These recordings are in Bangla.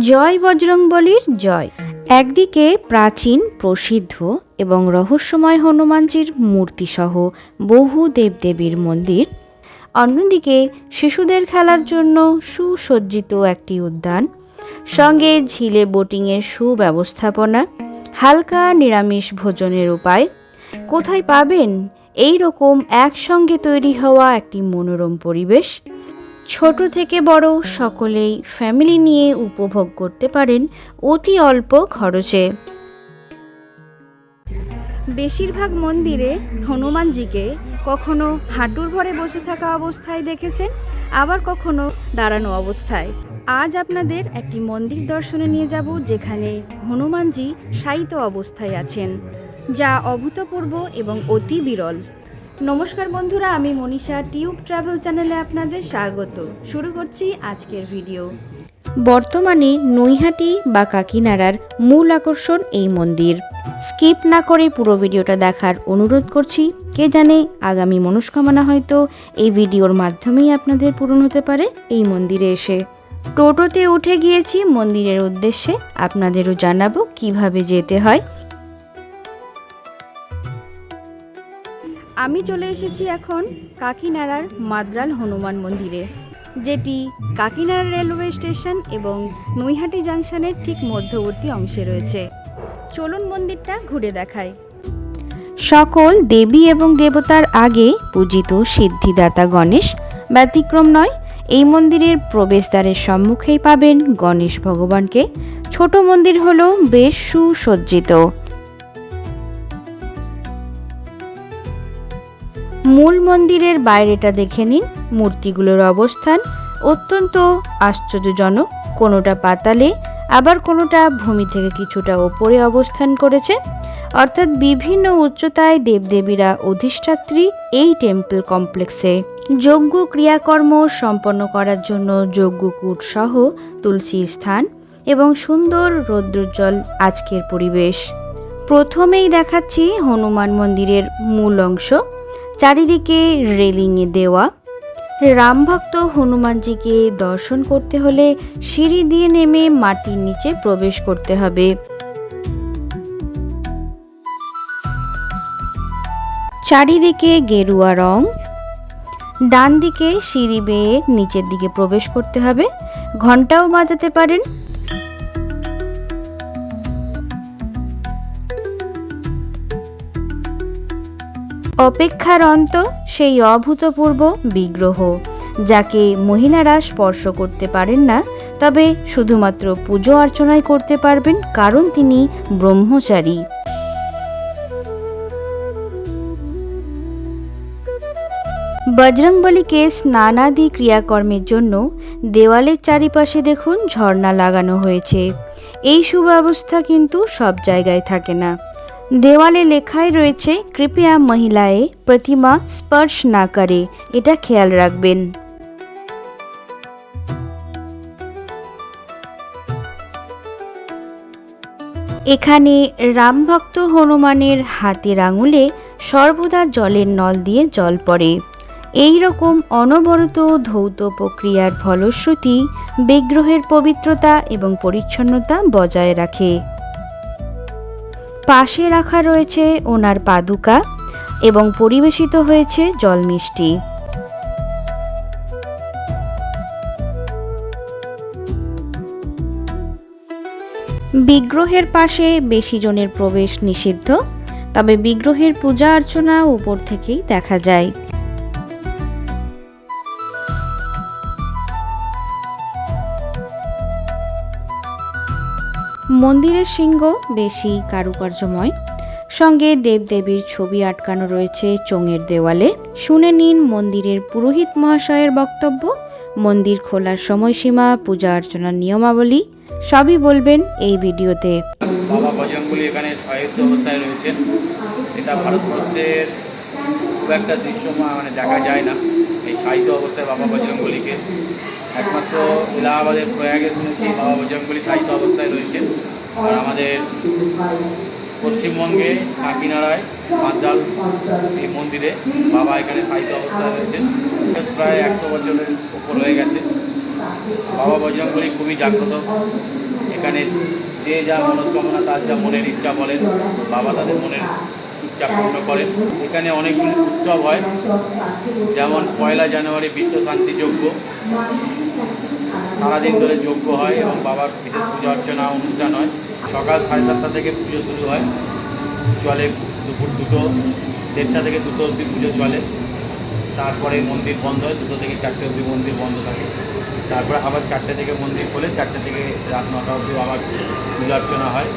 জয় বজরংবলীর জয়। একদিকে প্রাচীন, প্রসিদ্ধ এবং রহস্যময় হনুমানজির মূর্তিসহ বহু দেবদেবীর মন্দির। অন্যদিকে শিশুদের খেলার জন্য সুসজ্জিত একটি উদ্যান। সঙ্গে ঝিলে বোটিংয়ের সুব্যবস্থাপনা, হালকা নিরামিষ ভোজনের উপায়। কোথায় পাবেন? এই রকম একসঙ্গে তৈরি হওয়া একটি মনোরম পরিবেশ। ছোট থেকে বড় সকলেই ফ্যামিলি নিয়ে উপভোগ করতে পারেন অতি অল্প খরচে। বেশিরভাগ মন্দিরে হনুমানজিকে কখনো হাঁটুর ভরে বসে থাকা অবস্থায় দেখেছেন, আবার কখনো দাঁড়ানো অবস্থায়। আজ আপনাদের একটি মন্দির দর্শনে নিয়ে যাব যেখানে হনুমানজি শায়িত অবস্থায় আছেন, যা অভূতপূর্ব এবং অতি বিরল। নমস্কার বন্ধুরা, আমি মনীষা টিউব ট্রাভেল চ্যানেলে আপনাদের স্বাগত। শুরু করছি আজকের ভিডিও। বর্তমানে নৈহাটি বা কাকিনাড়ার মূল আকর্ষণ এই মন্দির। স্কিপ না করে পুরো ভিডিওটা দেখার অনুরোধ করছি, কে জানে আগামী মনস্কামনা হয়তো এই ভিডিওর মাধ্যমেই আপনাদের পূরণ হতে পারে এই মন্দিরে এসে। টোটোতে উঠে গিয়েছি মন্দিরের উদ্দেশ্যে, আপনাদেরও জানাব কীভাবে যেতে হয়। আমি চলে এসেছি এখন কাকিনাড়ার মাদ্রাল হনুমান মন্দিরে, যেটি কাকিনাড়া রেলওয়ে স্টেশন এবং নৈহাটি জাংশনের ঠিক মধ্যবর্তী অংশে রয়েছে। চলুন মন্দিরটা ঘুরে দেখায় সকল দেবী এবং দেবতার আগে পূজিত সিদ্ধিদাতা গণেশ ব্যতিক্রম নয়, এই মন্দিরের প্রবেশদ্বারের সম্মুখেই পাবেন গণেশ ভগবানকে। ছোট মন্দির হলো বেশ সুসজ্জিত। মূল মন্দিরের বাইরেটা দেখে নিন। মূর্তিগুলোর অবস্থান অত্যন্ত আশ্চর্যজনক। কোনোটা পাতালে, আবার কোনোটা ভূমি থেকে কিছুটা ওপরে অবস্থান করেছে। অর্থাৎ বিভিন্ন উচ্চতায় দেবদেবীরা অধিষ্ঠাত্রী এই টেম্পল কমপ্লেক্সে। যজ্ঞ ক্রিয়াকর্ম সম্পন্ন করার জন্য যজ্ঞকূট সহ তুলসীর স্থান এবং সুন্দর রৌদ্রোজ্জ্বল আজকের পরিবেশ। প্রথমেই দেখাচ্ছি হনুমান মন্দিরের মূল অংশ। চারিদিকে রেলিংয়ে দেওয়া। রামভক্ত হনুমানজিকে দর্শন করতে হলে সিঁড়ি দিয়ে নেমে মাটির নিচে প্রবেশ করতে হবে। চারিদিকে গেরুয়া রং। ডান দিকে সিঁড়ি বেয়ে নিচের দিকে প্রবেশ করতে হবে। ঘন্টাও বাজাতে পারেন। অপেক্ষার অন্ত সেই অভূতপূর্ব বিগ্রহ, যাকে মহিলারা স্পর্শ করতে পারেন না, তবে শুধুমাত্র পুজো অর্চনায় করতে পারবেন কারণ তিনি ব্রহ্মচারী। বজরংবলীকে স্নানাদি ক্রিয়াকর্মের জন্য দেওয়ালের চারিপাশে দেখুন ঝর্ণা লাগানো হয়েছে। এই সুব্যবস্থা কিন্তু সব জায়গায় থাকে না। দেওয়ালে লেখাই রয়েছে, কৃপয়া মহিলায় প্রতিমা স্পর্শ না করে। এটা খেয়াল রাখবেন। এখানে রামভক্ত হনুমানের হাতের আঙুলে সর্বদা জলের নল দিয়ে জল পড়ে। এই রকম অনবরত ধৌত প্রক্রিয়ার ফলশ্রুতি বিগ্রহের পবিত্রতা এবং পরিচ্ছন্নতা বজায় রাখে। পাশে রাখা রয়েছে ওনার পাদুকা এবং পরিবেশিত হয়েছে জল মিষ্টি বিগ্রহের পাশে বেশি জনের প্রবেশ নিষিদ্ধ, তবে বিগ্রহের পূজা অর্চনা উপর থেকেই দেখা যায়। মন্দিরের সিংহ বেশি কারুকার্যময়। সঙ্গে দেবদেবীর ছবি আটকানো রয়েছে চোঙের দেওয়ালে। শুনে নিন মন্দিরের পুরোহিত মহাশয়ের বক্তব্য। মন্দির খোলার সময়সীমা, পূজা অর্চনার নিয়মাবলী, সবই বলবেন এই ভিডিওতে। বাবা বজরঙ্গলী এখানে অবস্থায় রয়েছেন। এটা ভারতবর্ষের খুব একটা মানে দেখা যায় না। এই সাহিত্য অবস্থায় বাবা বজরঙ্গলীকে একমাত্র ইলাহাবাদের প্রয়াগে শুনেছি, বাবা বজরঙ্গলী সাহিত্য অবস্থায় রয়েছেন। আর আমাদের পশ্চিমবঙ্গে কাকিনাড়ায় মাদ্রাল এই মন্দিরে বাবা এখানে সাহিত্য অবস্থায় রয়েছেন। প্রায় একশো বছরের উপর হয়ে গেছে। বাবা বজরঙ্গলী খুবই জাগ্রত। এখানে যে যা মনস্কামনা, তার যা মনের ইচ্ছা বলেন, বাবা তাদের মনের পূর্ণ করেন এখানে অনেকগুলি উৎসব হয়। যেমন পয়লা জানুয়ারি বিশ্ব শান্তি যজ্ঞ। সারাদিন ধরে যজ্ঞ হয় এবং বাবার বিশেষ পূজা অর্চনা অনুষ্ঠান হয়। সকাল সাড়ে সাতটা থেকে পুজো শুরু হয়। চলে দুপুর দুটো, দেড়টা থেকে দুটো অবধি পুজো চলে। তারপরে মন্দির বন্ধ হয়, দুটো থেকে চারটে অবধি মন্দির বন্ধ থাকে। তারপরে আবার চারটে থেকে মন্দির খোলে, চারটে থেকে রাত নটা অবধি আবার পূজা অর্চনা হয়।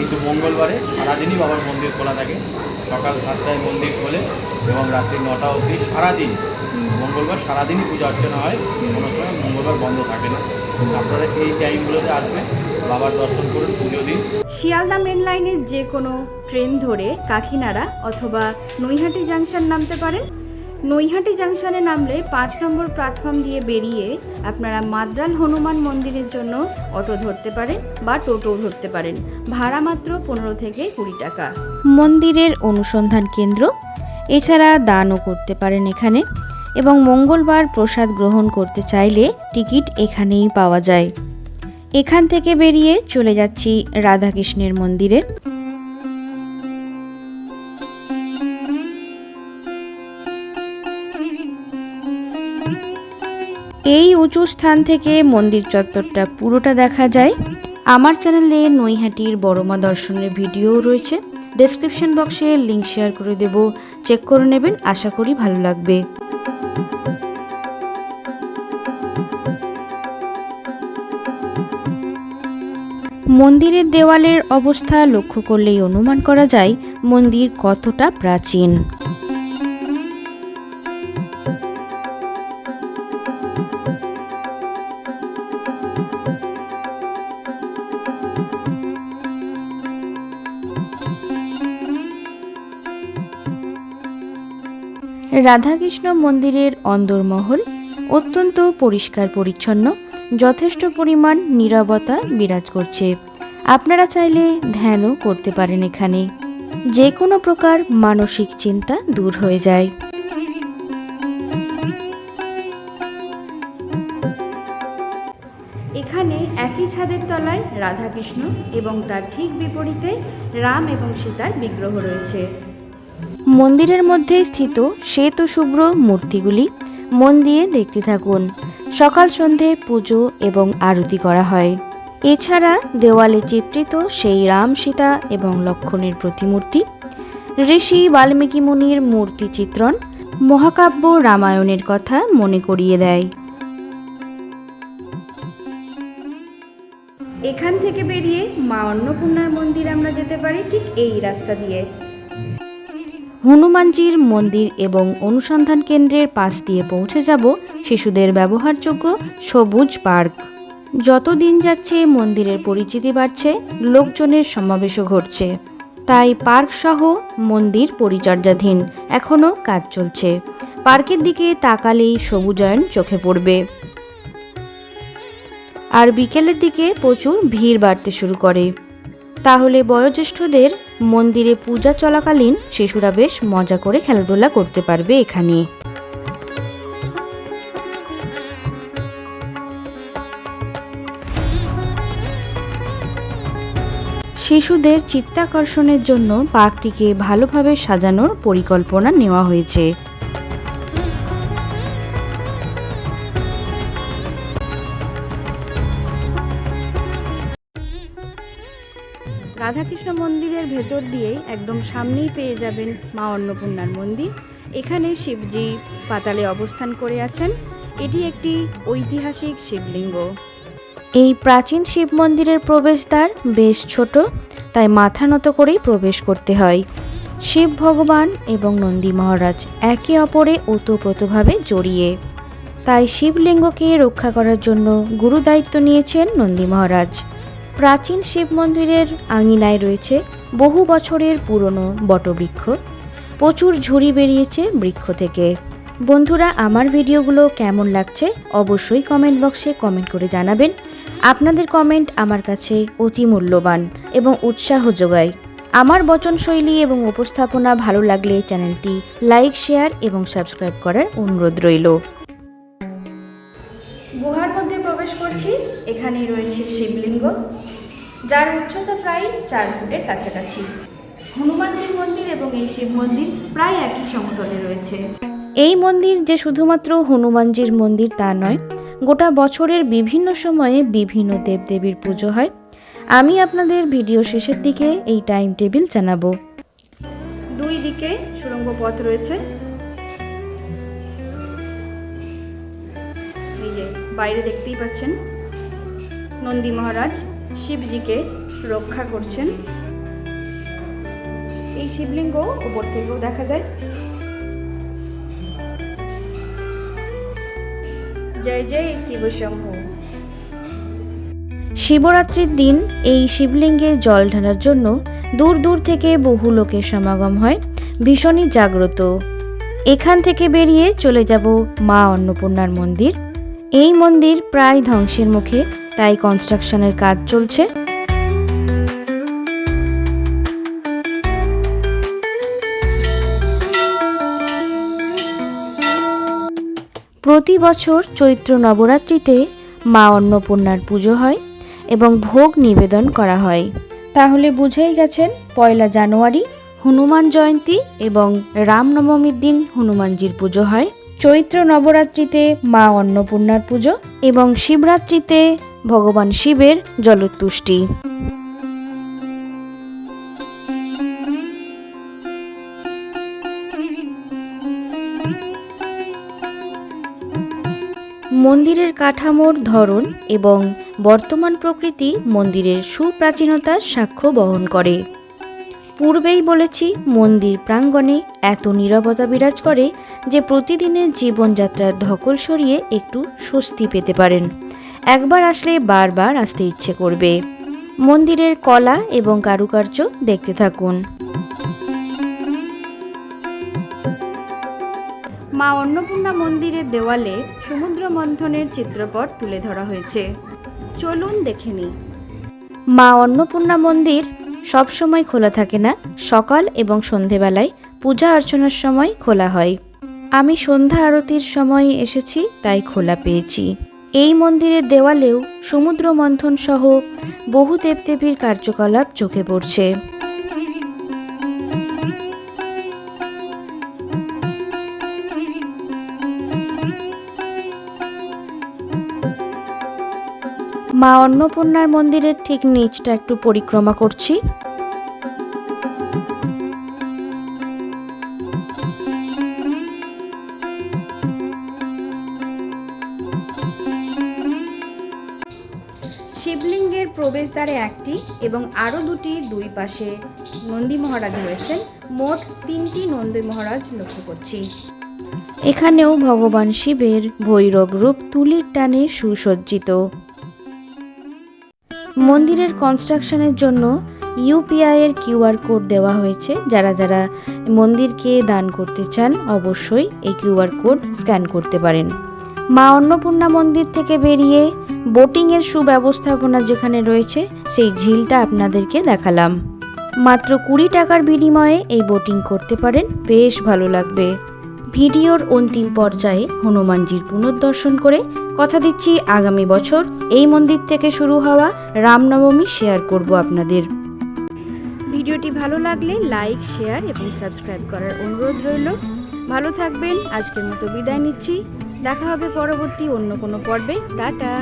কিন্তু মঙ্গলবারে সারাদিনই বাবার মন্দির খোলা থাকে। সকাল সাতটায় মন্দির খোলে এবং রাত্রি নটা অবধি সারাদিন। মঙ্গলবার সারাদিনই পূজা অর্চনা হয়। কোনো সময় মঙ্গলবার বন্ধ থাকে না। আপনারা এই টাইমগুলোতে আসবেন, বাবার দর্শন করুন, পুজো দিন। শিয়ালদা মেন লাইনের যে কোনো ট্রেন ধরে কাকিনাড়া অথবা নৈহাটি জাংশন নামতে পারেন। নৈহাটি জাংশনে নামলে পাঁচ নম্বর প্ল্যাটফর্ম দিয়ে বেরিয়ে আপনারা মাদ্রাল হনুমান মন্দিরের জন্য অটো ধরতে পারেন বা টোটো ধরতে পারেন। ভাড়া মাত্র পনেরো থেকে কুড়ি টাকা। মন্দিরের অনুসন্ধান কেন্দ্র, এছাড়া দানও করতে পারেন এখানে এবং মঙ্গলবার প্রসাদ গ্রহণ করতে চাইলে টিকিট এখানেই পাওয়া যায়। এখান থেকে বেরিয়ে চলে যাচ্ছি রাধাকৃষ্ণের মন্দিরে। এই উঁচু স্থান থেকে মন্দির চত্বরটা পুরোটা দেখা যায়। আমার চ্যানেলে নৈহাটির বড়মা দর্শনের ভিডিও রয়েছে। ডেসক্রিপশন বক্সে লিংক শেয়ার করে দেব। চেক করে নেবেন, আশা করি ভালো লাগবে। মন্দিরের দেওয়ালের অবস্থা লক্ষ্য করলেই অনুমান করা যায়, মন্দির কতটা প্রাচীন। রাধাকৃষ্ণ মন্দিরের অন্দরমহল অত্যন্ত পরিষ্কার পরিচ্ছন্ন, যথেষ্ট পরিমাণ নীরবতা বিরাজ করছে। আপনারা চাইলে ধ্যানও করতে পারেন এখানে। যে কোনো প্রকার মানসিক চিন্তা দূর হয়ে যায়। এখানে একই ছাদের তলায় রাধাকৃষ্ণ এবং তার ঠিক বিপরীতে রাম এবং সীতার বিগ্রহ রয়েছে। মন্দিরের মধ্যে স্থিত শ্বেত শুভ্র মূর্তিগুলি মন দিয়ে দেখতে থাকুন। সকাল সন্ধে পুজো এবং আরতি করা হয়। এছাড়া দেওয়ালে চিত্রিত সেই রাম সীতা এবং লক্ষণের প্রতিমূর্তি, ঋষি বাল্মীকি মুনির মূর্তি চিত্রণ, মহাকাব্য রামায়ণের কথা মনে করিয়ে দেয়। এখান থেকে বেরিয়ে মা অন্নপূর্ণার মন্দির আমরা যেতে পারি ঠিক এই রাস্তা দিয়ে। হনুমানজির মন্দির এবং অনুসন্ধান কেন্দ্রের পাশ দিয়ে পৌঁছে যাব শিশুদের ব্যবহারযোগ্য সবুজ পার্ক। যত দিন যাচ্ছে, মন্দিরের পরিচিতি বাড়ছে, লোকজনের সমাবেশও ঘটছে। তাই পার্ক সহ মন্দির পরিচর্যাধীন এখনও কাজ চলছে। পার্কের দিকে তাকালেই সবুজায়ন চোখে পড়বে। আর বিকেলের দিকে প্রচুর ভিড় বাড়তে শুরু করে। তাহলে বয়োজ্যেষ্ঠদের মন্দিরে পূজা চলাকালীন শিশুরা বেশ মজা করে খেলাধুলা করতে পারবে এখানে। শিশুদের চিত্তাকর্ষণের জন্য পার্কটিকে ভালোভাবে সাজানোর পরিকল্পনা নেওয়া হয়েছে। ভেতর দিয়ে একদম সামনেই পেয়ে যাবেন মা অন্নপূর্ণার মন্দির। এখানে শিবজি পাতালে অবস্থান করে আছেন। এটি একটি ঐতিহাসিক শিবলিঙ্গ। এই প্রাচীন শিব মন্দিরের প্রবেশদ্বার বেশ ছোট, তাই মাথা নত করেই প্রবেশ করতে হয়। শিব ভগবান এবং নন্দী মহারাজ একে অপরে ওতপ্রোতভাবে জড়িয়ে। তাই শিবলিঙ্গকে রক্ষা করার জন্য গুরু দায়িত্ব নিয়েছেন নন্দী মহারাজ। প্রাচীন শিব মন্দিরের আঙিনায় রয়েছে বহু বছরের পুরনো বটবৃক্ষ। প্রচুর ঝুড়ি বেরিয়েছে বৃক্ষ থেকে। বন্ধুরা, আমার ভিডিওগুলো কেমন লাগছে অবশ্যই কমেন্ট বক্সে কমেন্ট করে জানাবেন। আপনাদের কমেন্ট আমার কাছে অতি মূল্যবান এবং উৎসাহ যোগায়। আমার বচনশৈলী এবং উপস্থাপনা ভালো লাগলে চ্যানেলটি লাইক শেয়ার এবং সাবস্ক্রাইব করার অনুরোধ রইল। গুহার মধ্যে প্রবেশ করছি। এখানেই রয়েছে শিবলিঙ্গ। যার উচ্চতা প্রায় চার ফুটের কাছাকাছি। হনুমানজির মন্দির এবং এই শিব মন্দির প্রায় একই সমতলে রয়েছে। এই মন্দির যে শুধুমাত্র হনুমানজির মন্দির তা নয় গোটা বছরের বিভিন্ন সময়ে বিভিন্ন দেবদেবীর পুজো হয়। আমি আপনাদের ভিডিও শেষের দিকে এই টাইম টেবিল জানাব। দুই দিকে সুড়ঙ্গ পথ রয়েছে। এই যে বাইরে দেখতেই পাচ্ছেন নন্দী মহারাজ। শিবজিকে রক্ষা করছেন। এই শিবলিঙ্গ উপর থেকেও দেখা যায়। জয় জয় শিব শম্ভু শিবরাত্রির দিন এই শিবলিঙ্গে জল ঢালার জন্য দূর দূর থেকে বহু লোকের সমাগম হয়। ভীষণই জাগ্রত। এখান থেকে বেরিয়ে চলে যাব মা অন্নপূর্ণার মন্দির। এই মন্দির প্রায় ধ্বংসের মুখে। তাই কনস্ট্রাকশনের কাজ চলছে। প্রতি বছর চৈত্র নবরাত্রিতে মা অন্নপূর্ণার পুজো হয় এবং ভোগ নিবেদন করা হয়। তাহলে বুঝেই গেছেন, পয়লা জানুয়ারি হনুমান জয়ন্তী এবং রামনবমীর দিন হনুমানজির পুজো হয়। চৈত্র নবরাত্রিতে মা অন্নপূর্ণার পুজো এবং শিবরাত্রিতে ভগবান শিবের জলতুষ্টি মন্দিরের কাঠামোর ধরন এবং বর্তমান প্রকৃতি মন্দিরের সুপ্রাচীনতার সাক্ষ্য বহন করে। পূর্বেই বলেছি, মন্দির প্রাঙ্গণে এত নীরবতা বিরাজ করে যে প্রতিদিনের জীবনযাত্রার ধকল সরিয়ে একটু স্বস্তি পেতে পারেন। একবার আসলে বারবার আসতে ইচ্ছে করবে। মন্দিরের কলা এবং কারুকার্য দেখতে থাকুন। মা অন্নপূর্ণা মন্দিরের দেওয়ালে সমুদ্র মন্থনের চিত্রপট তুলে ধরা হয়েছে। চলুন দেখে নিই। মা অন্নপূর্ণা মন্দির সবসময় খোলা থাকে না। সকাল এবং সন্ধেবেলায় পূজা অর্চনার সময় খোলা হয়। আমি সন্ধ্যা আরতির সময় এসেছি তাই খোলা পেয়েছি। এই মন্দিরের দেওয়ালেও সমুদ্র মন্থন সহ বহু দেবদেবীর কার্যকলাপ চোখে পড়ছে। মা অন্নপূর্ণার মন্দিরের ঠিক নিচটা একটু পরিক্রমা করছি। শিবলিঙ্গের প্রবেশদ্বারে একটি এবং আরও দুটি দুই পাশে নন্দী মহারাজ রয়েছেন, মোট তিনটি নন্দী মহারাজ লক্ষ্য করছি। এখানেও ভগবান শিবের ভৈরব রূপ তুলির টানে সুসজ্জিত। মন্দিরের কনস্ট্রাকশনের জন্য ইউপিআই এর কিউআর কোড দেওয়া হয়েছে। যারা যারা মন্দিরকে দান করতে চান, অবশ্যই এই কিউআর কোড স্ক্যান করতে পারেন। মা অন্নপূর্ণা মন্দির থেকে বেরিয়ে বোটিংয়ের সুব্যবস্থাপনা যেখানে রয়েছে, সেই ঝিলটা আপনাদেরকে দেখালাম। মাত্র কুড়ি টাকার বিনিময়ে এই বোটিং করতে পারেন, বেশ ভালো লাগবে। ভিডিওর অন্তিম পর্যায়ে হনুমানজির পুনর্দর্শন করে কথা দিচ্ছি আগামী বছর এই মন্দির থেকে শুরু হওয়া রামনবমী শেয়ার করব আপনাদের। ভিডিওটি ভালো লাগলে লাইক, শেয়ার এবং সাবস্ক্রাইব করার অনুরোধ রইল। ভালো থাকবেন, আজকের মতো বিদায় নিচ্ছি। দেখা হবে পরবর্তী অন্য কোনো পর্বে। টাটা।